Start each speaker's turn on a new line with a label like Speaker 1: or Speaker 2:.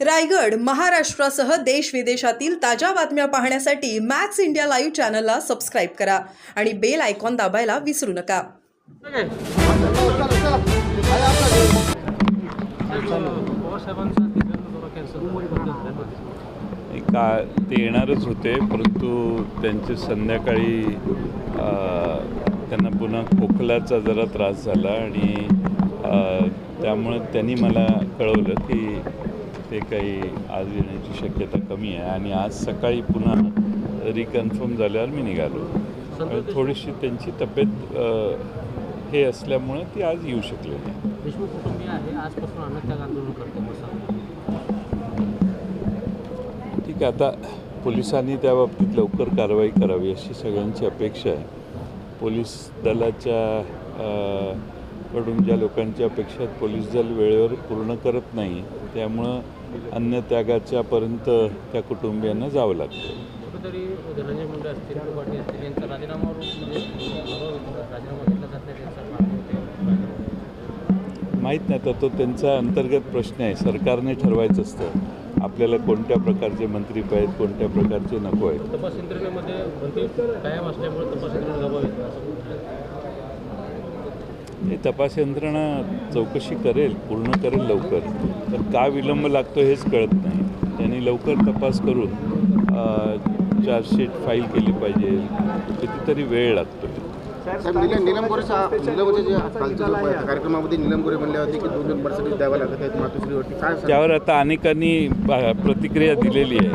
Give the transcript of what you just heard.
Speaker 1: रायगड महाराष्ट्रासह देश विदेशातील ताज्या बातम्या पाहण्यासाठी मॅक्स इंडिया लाईव्ह चॅनलला सबस्क्राईब करा आणि बेल आयकॉन दाबायला विसरू नका.
Speaker 2: का ते येणारच होते परंतु त्यांचे संध्याकाळी त्यांना पुन्हा खोकल्याचा जरा त्रास झाला आणि त्यामुळे त्यामुळं त्यांनी मला कळवलं की ते काही आज येण्याची शक्यता कमी आहे. आणि आज सकाळी पुन्हा रिकन्फर्म झाल्यावर मी निघालो. थोडीशी त्यांची तब्येत हे असल्यामुळं ती आज येऊ शकले नाही. ठीक आहे. आता पोलिसांनी त्या बाबतीत लवकर कारवाई करावी अशी सगळ्यांची अपेक्षा आहे. पोलीस दलाच्या कडून ज्या लोकांची अपेक्षा पोलीस दल वेळेवर पूर्ण करत नाही त्यामुळं अन्नत्यागाच्या पर्यंत त्या कुटुंबियांना जावं लागतं.
Speaker 3: म्हणजे.
Speaker 2: माहीत नाही आता तो त्यांचा अंतर्गत प्रश्न आहे सरकारने ठरवायचं असतं आपल्याला कोणत्या प्रकारचे मंत्री पाहिजेत कोणत्या प्रकारचे नको आहेत.
Speaker 3: तपास यंत्रणेमध्ये कायम असल्यामुळे तपास यंत्रणा
Speaker 2: हे तपास यंत्रणा चौकशी करेल पूर्ण करेल लवकर. तर का विलंब लागतो हेच कळत नाही. त्यांनी लवकर तपास करून चार्जशीट फाईल केली पाहिजे. कितीतरी वेळ लागतो
Speaker 4: निलम कार्यक्रमामध्ये निलम गोरे म्हणले होते की दोन दोन पर्सेंटेज द्यावं लागत आहेत मातोश्रीवरती काय?
Speaker 2: त्यावर आता अनेकांनी प्रतिक्रिया दिलेली आहे.